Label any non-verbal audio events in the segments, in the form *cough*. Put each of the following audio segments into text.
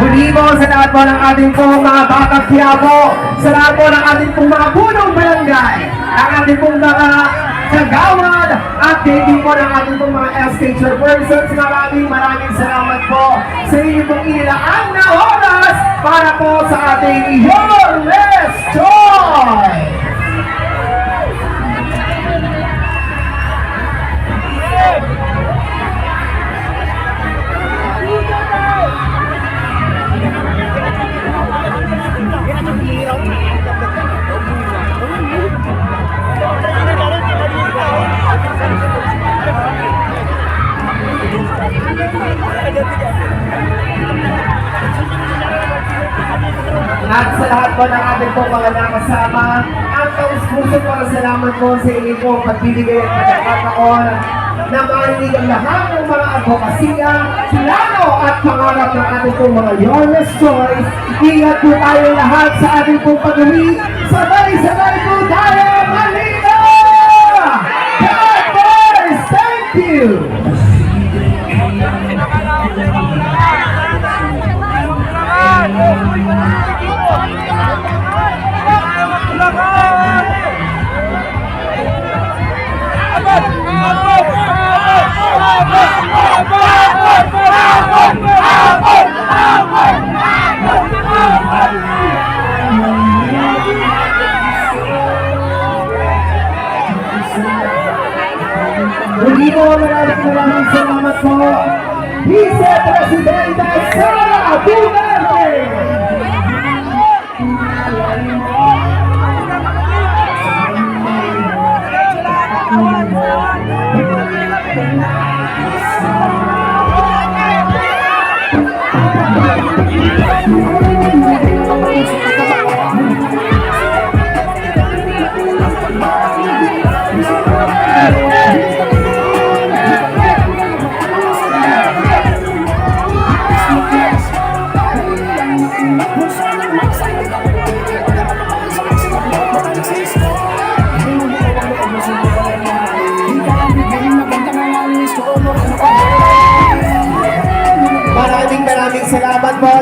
Muli po sa lahat po ng ating pong mga batang Quiapo, sa lahat po ng ating pong mga punong barangay, ang ating pong mga kagawad, at hindi po ng ating pong mga SK chairpersons, maraming maraming salamat po sa inyo pong inilaan na oras para po sa ating Your Less Joy! At sa lahat po ng ating po mga nakasama, ang taus-puso po ang salamat po sa inyo po pagbibigay at pagkakataon na marinig ang lahat ng mga advokasya, plano at pangarap ng ating po mga Youngest Choice. Ingat po tayo lahat sa ating pong pag-uwi. Sabay-sabay maraming maraming salamat po. Vice Presidenta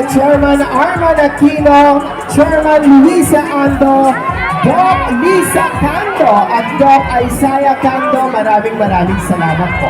Chairman Arman Aquino, Chairman Luisa Ando, Doc Lisa Cando, at Doc Isaiah Cando. Maraming maraming salamat po.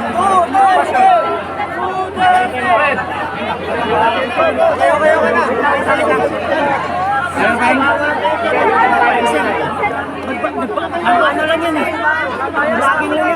Vlogging lang yan.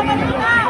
Thank.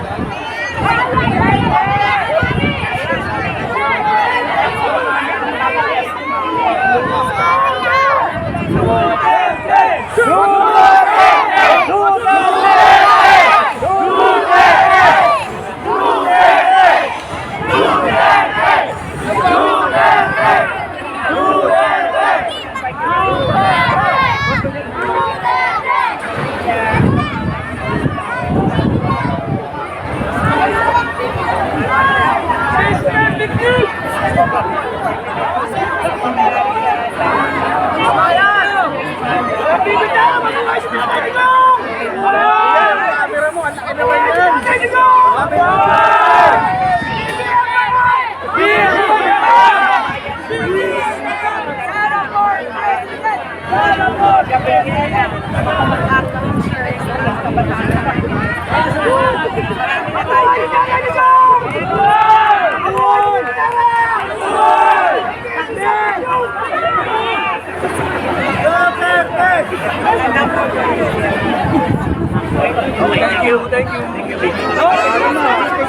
Amém. Okay, thank you. Thank you. Thank you.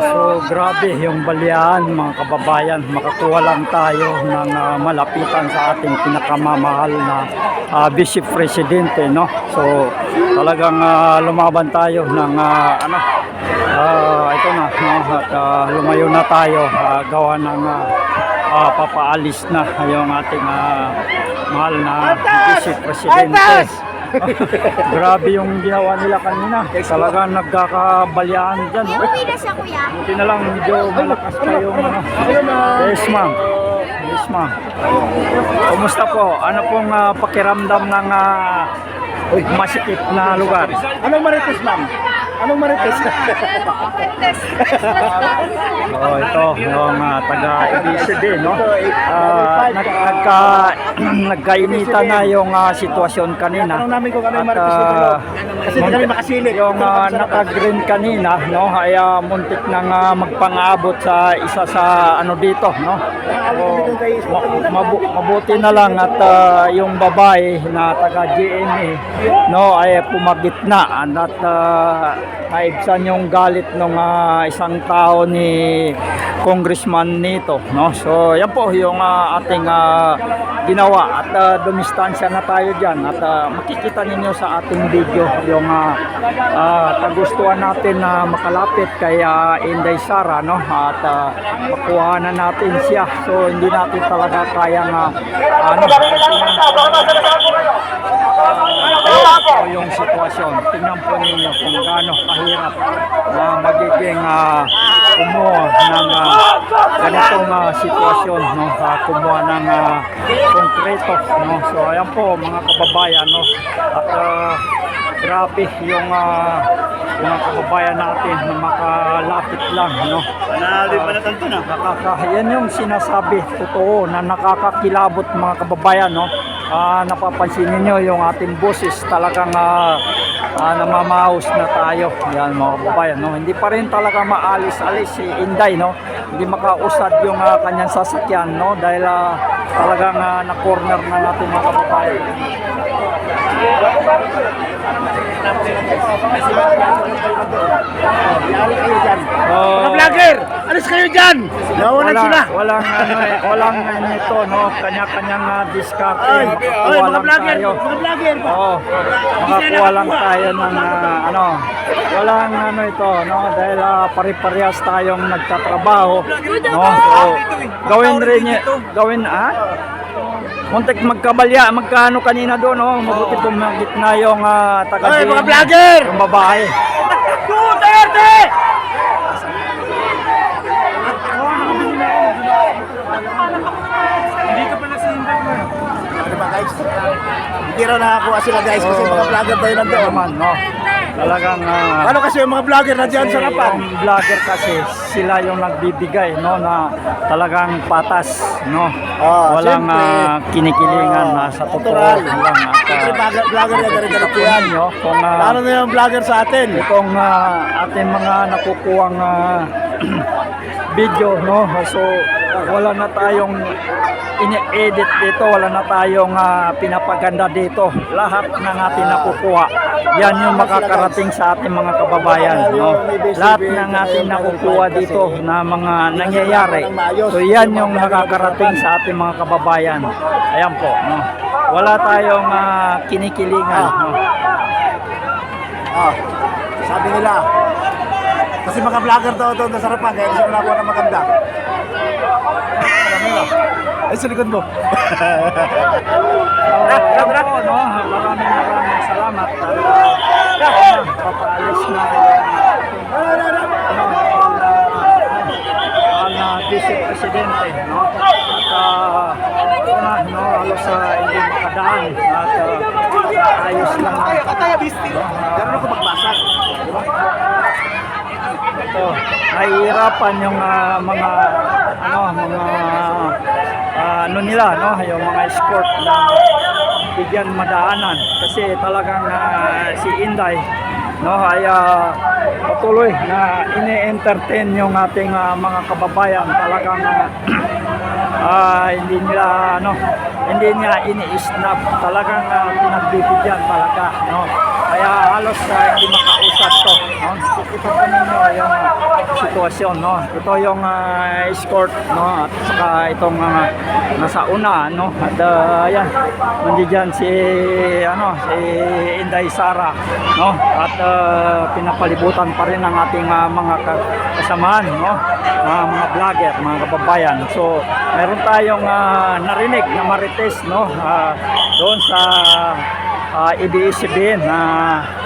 So grabe yung balian mga kababayan, makakuha lang tayo ng ah, malapitan sa ating pinakamamahal na ah, Vice Presidente, no? So talagang ah, lumaban tayo ng ah, ano, ah, ito na, no? At ah, lumayo na tayo, ah, gawa ng ah, ah, papaalis na yung ating ah, mahal na Vice Presidente. *laughs* Grabe yung ginawa nila kanina. Talagang nagkakabalyaan dyan. No? Hindi siya kuya. Buti na lang medyo malakas pa yung ano. Yes ma'am. Yes ma'am. Kumusta po? Ano pong ah, pakiramdam ng uh, masikip na lugar? Anong marites, ma'am? Anong marites? Oh, ito yung uh, taga EBCD, no? Ah, nag nagka *clears throat* nagkainita na yung ah, sitwasyon kanina. Tanong namin kung ano yung At, marites ah, dito. Kasi hindi kami makasilip. Yung uh, naka-green kanina, no, ay ah, muntik nang ah, magpang-abot sa isa sa ano dito, no. So, ma- mabu- mabuti na lang at ah, yung babae na taga GMA, no, ay pumagit na at uh, naibsan yung galit ng isang tao ni congressman nito, no. So, yan po yung ah, ating ah, ginawa at uh, dumistansya na tayo diyan at ah, makikita ninyo sa ating video yung uh, kagustuhan natin na makalapit kay ah, Inday Sara no? At uh, makuha na natin siya. So hindi natin talaga kayang uh, ano ito yung sitwasyon tingnan po ninyo kung gaano kahirap na magiging uh, kumuha ng ah, ganitong ah, sitwasyon no? Uh, kumuha ng ah, konkreto no? So ayan po mga kababayan no? At ah, grabe yung ah, mga kababayan natin na makalapit lang no? Panalo pa na tanto na. nakaka yan yung sinasabi totoo na nakakakilabot mga kababayan no Ah, napapansin niyo yung ating boses talagang ah, ah, namamaos na tayo. Yan mga kababayan no? Hindi pa rin talaga maalis-alis si Inday no? Hindi makausad yung ah, kanyang sasakyan no? Dahil ah, talagang ah, na-corner na natin mga kababayan. Oh, vlogger! Alis kayo dyan! Nawanan wala, sila! Walang *laughs* ano eh, walang ano ito, no? Kanya-kanyang uh, diskarte. Ay, mga vlogger! Mga vlogger! Oo. Makakuha lang tayo ng ah, ano, walang ano ito, no? Dahil ah, pare-parehas tayong nagtatrabaho, no? So, gawin rin niya, gawin ah? Muntik magkabalya, magkano kanina doon, no? Mabuti pumagit na yung uh, taga Ay, mga vlogger! Yung babae. Duterte! Ano ba guys? Hindi raw nakakuha sila guys kasi mga vlogger tayo nandoon. naman, no? Talagang ah, Ano kasi yung mga vlogger na dyan sa kapan? Yung vlogger kasi sila yung nagbibigay no na talagang patas no. Ah, Walang ah, kinikilingan na sa totoo lang at Kasi vlogger, na ganito yan. nyo kung ah, Paano na yung vlogger sa atin? itong ah, ating mga nakukuhang ah, *clears throat* video no so wala na tayong ini-edit dito wala na tayong ah, pinapaganda dito. Lahat ng ating nakukuha. Yan yung makakarating sa ating mga kababayan no? Lahat ng ating nakukuha dito na mga nangyayari. So yan yung nakakarating sa ating mga kababayan. Ayan po no? Wala tayong ah, kinikilingan no? Ah, sabi nila. Kasi mga vlogger daw doon sa sarapan, kaya hindi sila nakuha ng maganda. Ay, sa likod mo. Tara, tara. No, maraming maraming salamat. At, uh, papaalis na uh, Vice Presidente, no? At uh, na, no, halos uh, hindi makadaan. At uh, ayos lang ang Kaya bisti. Ganun ako magbasa. Ito. Nahihirapan yung ah, mga ano, mga ah, ano nila, no, yung mga escort na bigyan madaanan. Kasi talagang ah, si Inday no ay ah, patuloy na ini-entertain yung ating ah, mga kababayan. Talagang ah, *clears throat* ah, hindi nila ano hindi niya ini-snap. Talagang uh, pinagbibigyan talaga no. Kaya halos ah, hindi makausap to no po ninyo yung ah, sitwasyon no? Ito yung ah, escort no? At saka itong ah, nasa una no? At uh, ayan nandiyan si ano si Inday Sara no? At ah, pinapalibutan pa rin ang ating ah, mga ka- kasamahan no? Mga mga vlogger mga kababayan. So meron tayong ah, narinig na marites no? Ah, doon sa uh, ibig-sabihin na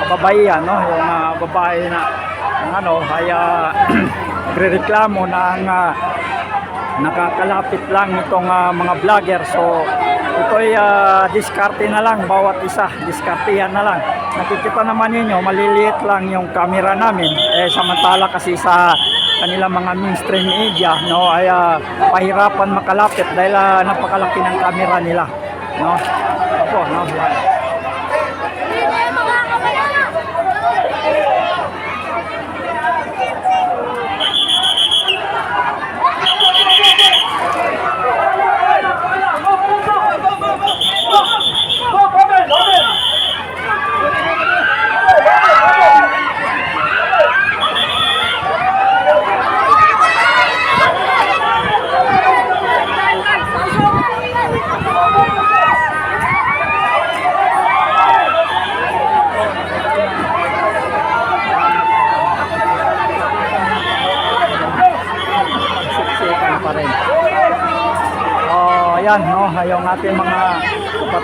kababayan no? Yung ah, babae na ng ano ay uh, reklamo ng ah, nakakalapit lang itong ah, mga vlogger. So ito ay ah, diskarte na lang bawat isa diskartehan na lang. Nakikita naman ninyo maliliit lang yung camera namin. Eh samantala kasi sa kanilang mga mainstream media no ay ah, pahirapan makalapit dahil ah, napakalaki ng camera nila no? Opo no yan. siksikan pa rin. Oh, ayan, no, yung ating mga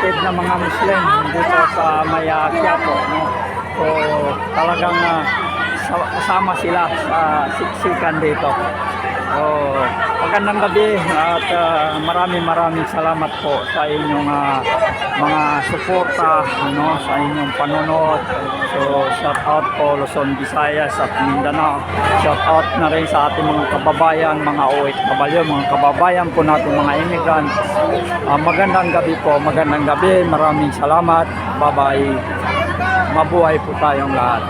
kapatid na mga Muslim dito sa Maya Quiapo, no. So, talagang sa- kasama sila sa siksikan dito. So, magandang gabi at ah, maraming maraming salamat po sa inyong ah, mga suporta no, sa inyong panonood. So, shout out po Luzon, Visayas at Mindanao. Shout out na rin sa ating mga kababayan, mga OFW, mga kababayan po natin, mga immigrants. Ah, magandang gabi po, magandang gabi. Maraming salamat. Bye-bye. Mabuhay po tayong lahat.